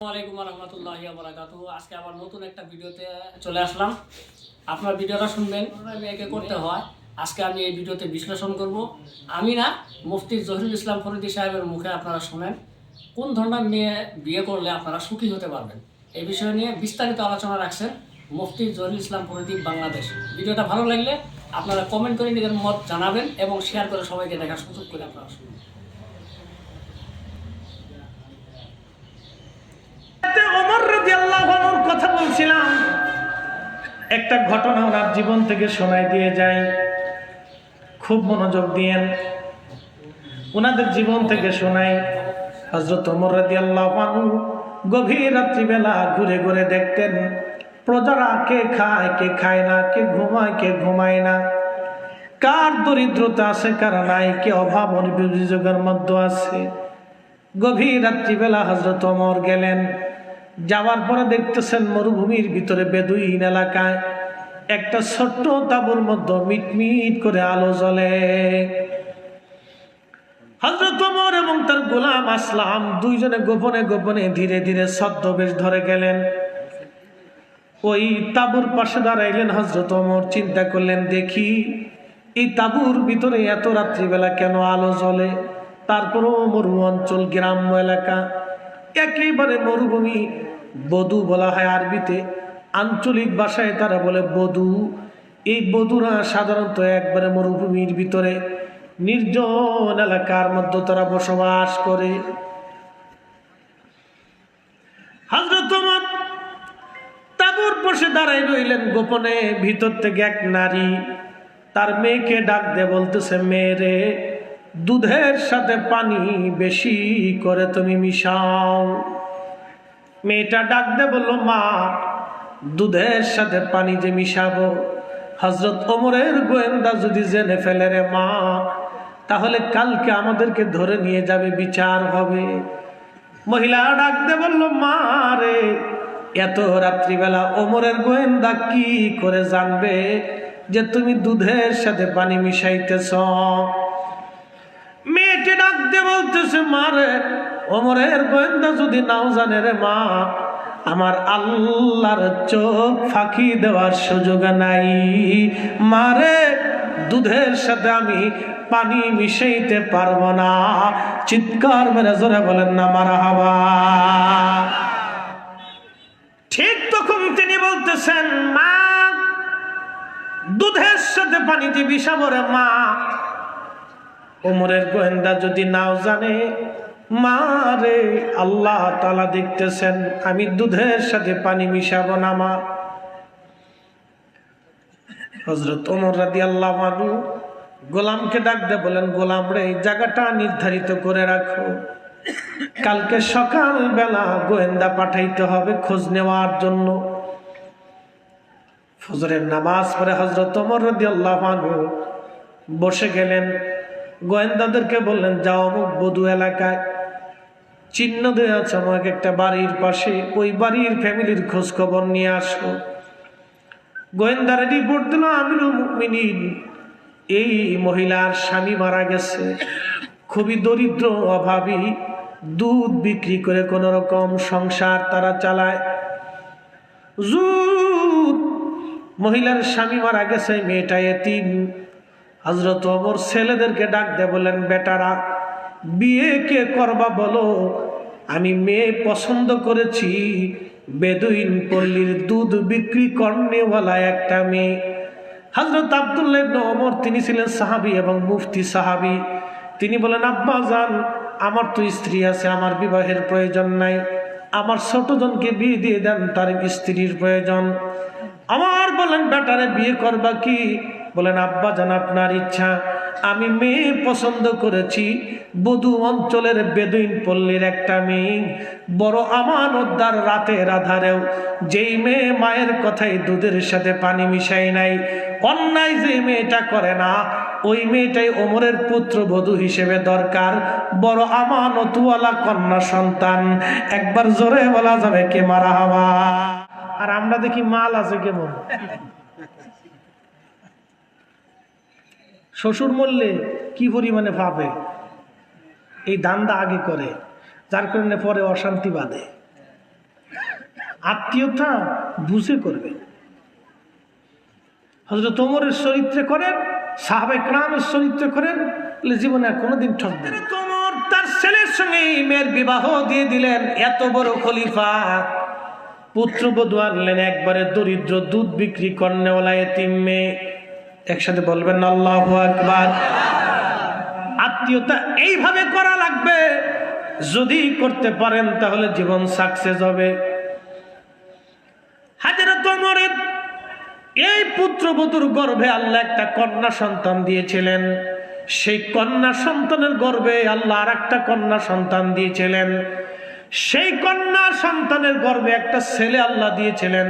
আসসালামাইকুম রহমতুল্লাহ বরাকাতু আজকে আবার নতুন একটা ভিডিওতে চলে আসলাম। আপনার ভিডিওটা শুনবেন মেয়েকে করতে হয়। আজকে আমি এই ভিডিওতে বিশ্লেষণ করব। আমি না মুফতি জহিরুল ইসলাম ফরিদি সাহেবের মুখে আপনারা শুনেন, কোন ধরনের মেয়ে বিয়ে করলে আপনারা সুখী হতে পারবেন? এই বিষয় নিয়ে বিস্তারিত আলোচনা রাখছেন মুফতি জহিরুল ইসলাম ফরিদি বাংলাদেশ। ভিডিওটা ভালো লাগলে আপনারা কমেন্ট করে নিজের মত জানাবেন এবং শেয়ার করে সবাইকে দেখার সুযোগ করে আপনারা শুনবেন। হাজরতে ওমর আনহুর কথা বলছিলাম। একটা ঘটনা ওনার জীবন থেকে শোনাই দিয়ে যায়। খুব মনোযোগ দিয়েন। ওনাদের জীবন থেকে শোনাই হজরত ওমর রাদিয়াল্লাহু আনহু গভীর রাত্রিবেলা ঘুরে ঘুরে দেখতেন, প্রজারা কে খায় কে খায় না, কে ঘুমায় কে ঘুমায় না। কার দরিদ্রতা আছে, কার নাই, কে অভাব, অভিযোগের মধ্যে আছে। গভীর রাত্রিবেলা হজরত অমর গেলেন। যাওয়ার পরে দেখতেছেন মরুভূমির ভিতরে বেদুইন এলাকায় একটা ছোট্ট তাবুর মধ্যে মিটমিট করে আলো জ্বলে। হজরত এবং তার গোলাম আসলাম দুইজনে গোপনে গোপনে ধীরে ধীরে ছদ্মবেশ ধরে গেলেন। ওই তাবুর পাশে দাঁড়াইলেন হজরত চিন্তা করলেন, দেখি, এই তাবুর ভিতরে এত রাত্রিবেলা কেন আলো জ্বলে? তারপরও মরু অঞ্চল, গ্রাম্য এলাকা, একেবারে মরুভূমি বধু বলা হয় আরবিতে। আঞ্চলিক ভাষায় তারা বলে বধু। এই বধুরা সাধারণত একবারে মরুভূমির ভিতরে, নির্জন এলাকার মধ্যে তারা বসবাস করে। হজরত তাবুর বসে দাঁড়াই রইলেন গোপনে, ভিতর থেকে এক নারী। তার মেয়েকে ডাক দে বলতেছে, মেয়েরে, দুধের সাথে পানি বেশি করে তুমি মিশাও। মেয়েটা ডাক দে বলল, মা, দুধের সাথে পানি যে মিশাবো। হজরত ওমরের গোয়েন্দা যদি জেনে ফেলে রে মা, তাহলে কালকে আমাদেরকে ধরে নিয়ে যাবে, বিচার হবে। মহিলা ডাক দে বলল, মা রে, এত রাত্রিবেলা ওমরের গোয়েন্দা কি করে জানবে যে তুমি দুধের সাথে পানি মিশাইতেছ? মেয়েটি ডাক দিয়ে বলতেছে মারে ওমরের গোয়েন্দা যদি নাও জানে রে মা, আমার আল্লাহর চোখ ফাঁকি দেওয়ার সুযোগ নাই। মারে দুধের সাথে আমি পানি মিশাইতে পারব না। চিৎকার মেরে জোরে বলেন, না মারা হাওয়া ঠিক তখন তিনি বলতেছেন, মা, দুধের সাথে পানি যে বিষাবরে মা। ওমরের গোয়েন্দা যদি নাও জানে মা রে আল্লাহ তালা দেখতেছেন, আমি দুধের সাথে পানি মিশাবো না, মা। হজরত ওমর রাদি আল্লাহ মানু গোলামকে ডাক দে বলেন, গোলাম রে, এই জায়গাটা নির্ধারিত করে রাখো। কালকে সকাল বেলা গোয়েন্দা পাঠাইতে হবে খোঁজ নেওয়ার জন্য। ফজরের নামাজ পড়ে হজরত ওমর রাদি আল্লাহ মানু বসে গেলেন। গোয়েন্দাদেরকে বললেন, যাও অমুক বধু এলাকায়। চিহ্ন দেওয়া আমাকে একটা বাড়ির পাশে। ওই বাড়ির ফ্যামিলির খোঁজ খবর নিয়ে আসো। গোয়েন্দারা রিপোর্ট দিল আমিরুল মুমিনিন। এই মহিলার স্বামী মারা গেছে। খুবই দরিদ্র, অভাবী, দুধ বিক্রি করে কোন রকম সংসার তারা চালায়। মহিলার স্বামী মারা গেছে, মেয়েটা এতিম। হজরত ওমর ছেলেদেরকে ডাক দে বললেন, বেটারা, বিয়ে কে করবা বলো? আমি মেয়ে পছন্দ করেছি, বেদুইন পল্লীর দুধ বিক্রি করনেওয়ালা একটা মেয়ে। হজরত আবদুল্লাহ ইবনে ওমর, তিনি ছিলেন সাহাবি এবং মুফতি সাহাবি। তিনি বলেন আব্বা যান আমার তো স্ত্রী আছে, আমার বিবাহের প্রয়োজন নাই। আমার ছোট জনকে বিয়ে দিয়ে দেন, তার স্ত্রীর প্রয়োজন। আমার বলেন বেটারে, বিয়ে করবা কি? বলেন, আব্বা জান, আপনার ইচ্ছা। আমি মেয়ে পছন্দ করেছি। বধু অঞ্চলের বেদুইন পল্লীর একটা মেয়ে। বড় আমানতদার রাতে রাধারেও যেই মেয়ে মায়ের কথাই দুধের সাথে পানি মিশাই নাই। অন্যায় যে মেয়েটা করে না, ওই মেয়েটাই ওমরের পুত্র বধূ হিসেবে দরকার। বড় আমানতওয়ালা কন্যা সন্তান। একবার জোরে বলা যাবে কে মারা হওয়া? আর আমরা দেখি মাল আছে কেমন? শ্বশুর মরলে কি পরিমাণে পাবে এই দান্দা আগে করে, যার কারণে পরে অশান্তি বাঁধে। আত্মীয়তা বুঝে করবে। হজরত তোমরের চরিত্রে করেন সাহাবাই ক্রামের চরিত্রে করেন, তাহলে জীবনে আর কোনোদিন ঠকবেন। তোমর তার ছেলের সঙ্গে মেয়ের বিবাহ দিয়ে দিলেন, এত বড় খলিফা। পুত্রবধূ আনলেন, একবারে দরিদ্র, দুধ বিক্রি কর্নেওয়ালা এতিম। মেয়ে একসাথে বলবেন, আল্লাহ আকবার। আত্মীয়তা এইভাবে করা লাগবে। যদি করতে পারেন, তাহলে জীবন সাকসেস হবে। এই পুত্রবধূর গর্ভে আল্লাহ একটা কন্যা সন্তান দিয়েছিলেন। সেই কন্যা সন্তানের গর্ভে আল্লাহ আর একটা কন্যা সন্তান দিয়েছিলেন। সেই কন্যা সন্তানের গর্ভে একটা ছেলে আল্লাহ দিয়েছিলেন।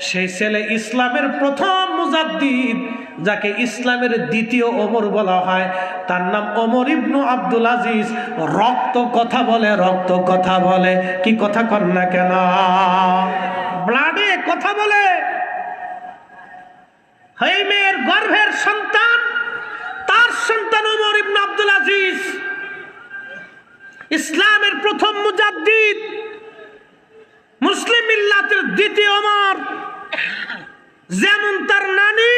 সেই ছেলে ইসলামের প্রথম মুজাদ্দিদ, যাকে ইসলামের দ্বিতীয় ওমর বলা হয়। তার নাম ওমর ইবনু আব্দুল আজিজ। রক্ত কথা বলে, রক্ত কথা বলে। কি কথা কর না কেন? ব্লাডে কথা বলে। মেয়ের গর্ভের সন্তান, তার সন্তান ওমর ইবনে আব্দুল আজিজ। ইসলামের প্রথম মুজাদ্দিদ। মুসলিম দ্বিতীয় অমর। যেমন তার নানী